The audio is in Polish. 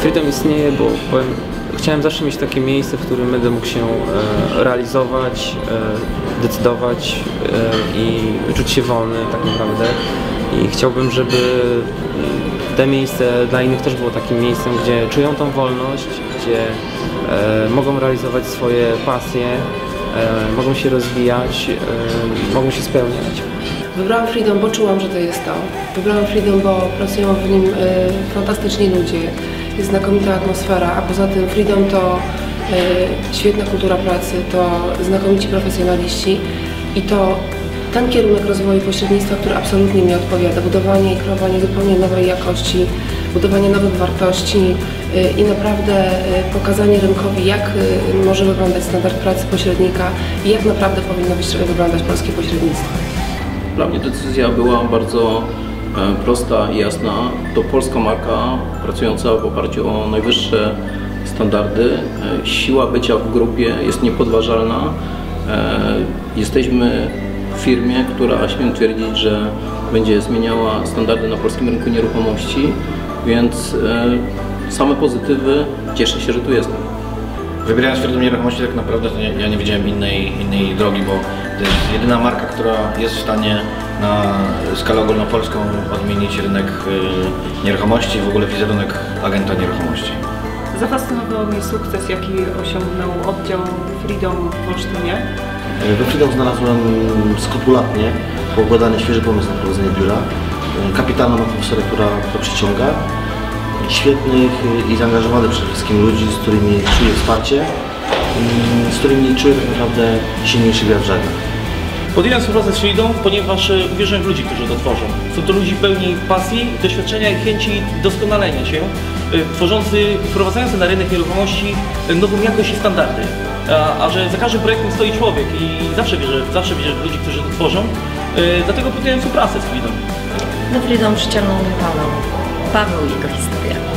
Freedom istnieje, bo powiem, chciałem zawsze mieć takie miejsce, w którym będę mógł się e, realizować, e, decydować e, i czuć się wolny tak naprawdę. I chciałbym, żeby te miejsce dla innych też było takim miejscem, gdzie czują tą wolność, gdzie e, mogą realizować swoje pasje, e, mogą się rozwijać, e, mogą się spełniać. Wybrałam Freedom, bo czułam, że to jest to. Wybrałam Freedom, bo pracują w nim e, fantastyczni ludzie, jest znakomita atmosfera, a poza tym Freedom to e, świetna kultura pracy, to znakomici profesjonaliści i to ten kierunek rozwoju pośrednictwa, który absolutnie mi odpowiada. Budowanie i kreowanie zupełnie nowej jakości, budowanie nowych wartości e, i naprawdę e, pokazanie rynkowi, jak e, może wyglądać standard pracy pośrednika i jak naprawdę powinno być, wyglądać polskie pośrednictwo. Dla mnie decyzja była bardzo e, prosta i jasna. To polska marka pracująca w oparciu o najwyższe standardy. E, Siła bycia w grupie jest niepodważalna. E, Jesteśmy firmie, która śmiem twierdzić, że będzie zmieniała standardy na polskim rynku nieruchomości, więc e, same pozytywy. Cieszę się, że tu jestem. Wybierając Freedom Nieruchomości tak naprawdę to nie, ja nie widziałem innej, innej drogi, bo to jest jedyna marka, która jest w stanie na skalę ogólnopolską odmienić rynek y, nieruchomości, w ogóle wizerunek agenta nieruchomości. Zafascynował mnie sukces, jaki osiągnął oddział Freedom w Olsztynie. We Freedom znalazłem skrupulatnie poukładany świeży pomysł na prowadzenie biura, kapitalną atmosferę, która to przyciąga, świetnych i zaangażowanych przede wszystkim ludzi, z którymi czuję wsparcie, i z którymi czuję tak naprawdę silniejszy wiatr w Podjąłem współpracę z Freedom, ponieważ e, uwierzyłem w ludzi, którzy to tworzą. Są to ludzi pełni pasji, doświadczenia i chęci doskonalenia się, e, tworzący, wprowadzający na rynek nieruchomości e, nową jakość i standardy. A, a że za każdym projektem stoi człowiek i zawsze wierzę, zawsze wierzę w ludzi, którzy to tworzą, dlatego podjąłem współpracę z Freedom. Do Freedom przyciągnął mnie Paweł. Paweł i jego historia.